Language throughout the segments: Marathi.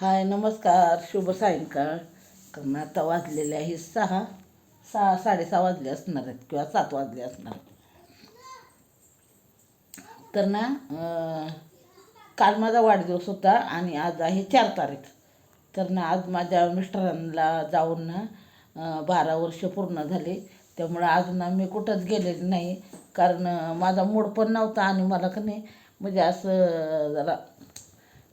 हाय नमस्कार शुभ सायंकाळ. कारण आता वाजलेले आहे सहा. सहा साडेसहा वाजले असणार आहेत किंवा सात वाजले असणार तर ना काल माझा वाढदिवस होता आणि आज आहे चार तारीख. तर ना आज माझ्या मिस्टरांना जाऊन ना बारा वर्ष पूर्ण झाले. त्यामुळं आज ना मी कुठंच गेलेली नाही. कारण माझा मूड पण नव्हता आणि मला का नाही म्हणजे असं जरा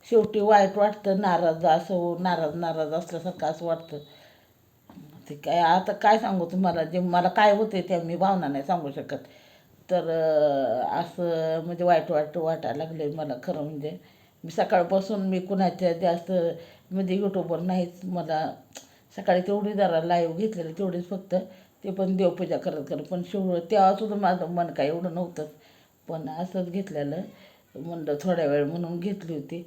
शेवटी वाईट वाटतं नाराज असं नाराज नाराज असल्यासारखं असं वाटतं. ते काय आता काय सांगू तुम्हाला? जे मला काय होते ते मी भावना नाही सांगू शकत. तर असं म्हणजे वाईट वाट वाटायला लागले मला खरं म्हणजे. मी सकाळपासून मी कुणाच्या जास्त म्हणजे यूट्यूबवर नाहीच मला सकाळी तेवढी जरा लाईव्ह घेतलेली तेवढीच फक्त. ते पण देवपूजा करत करत. पण शिव तेव्हासुद्धा माझं मन काय एवढं नव्हतं. पण असंच घेतलेलं. म्हणलं थोड्या वेळ म्हणून घेतली होती.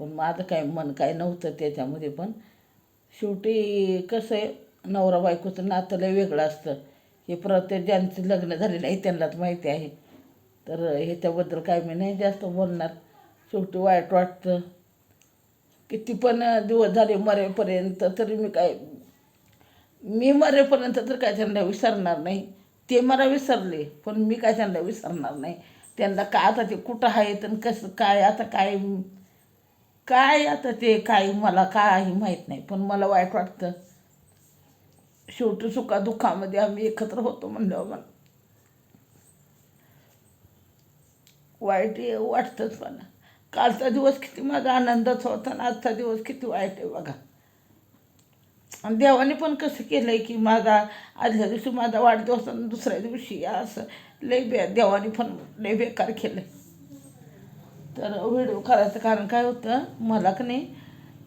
पण माझं काय मन काय नव्हतं त्याच्यामध्ये पण. शेवटी कसं आहे नवरा बायकोचं नातं लय वेगळं असतं. हे प्रत्येक ज्यांचं लग्न झालेलं आहे त्यांनाच माहिती आहे. तर ह्याच्याबद्दल काय मी नाही जास्त बोलणार. शेवटी वाईट वाटतं. किती पण दिवस झाले मरेपर्यंत तरी मी काय मी मरेपर्यंत तर काय त्यांना विसरणार नाही. ते मला विसरले पण मी काय त्यांना विसरणार नाही. त्यांना काय आता ते कुठं आहेत आणि कसं काय आता काय काय आता ते काय मला काही माहीत नाही पण मला वाईट वाटतं. शेवटी सुखादुःखामध्ये आम्ही एकत्र होतो म्हणल्यावर मला. वाईट वाटतंच मला. कालचा दिवस किती माझा आनंदच होता आणि आजचा दिवस किती वाईट आहे बघा. आणि देवाने पण कसं केलं आहे की माझा आदल्या दिवशी माझा वाढदिवस आणि दुसऱ्या दिवशी असं लय बे देवाने पण लय बेकार केलं आहे तर व्हिडिओ करायचं कारण काय होतं मला का नाही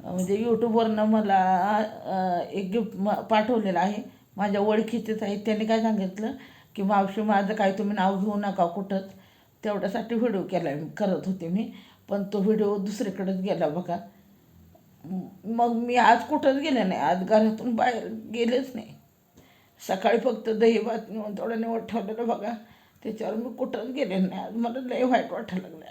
म्हणजे यूट्यूबवरनं मला एक गिफ्ट म पाठवलेलं आहे. माझ्या ओळखीचेच आहे त्यांनी काय सांगितलं की मावशी माझं काय तुम्ही नाव घेऊ नका कुठंच तेवढ्यासाठी व्हिडिओ केला करत होते मी. पण तो व्हिडिओ दुसरीकडेच गेला बघा. मग मी आज कुठंच गेले नाही. आज घरातून बाहेर गेलेच नाही. सकाळी फक्त दही भात नेऊन थोडं निवड ठेवलेलं बघा. त्याच्यावर मी कुठंच गेले नाही. आज मला लय वाईट वाटायला लागलं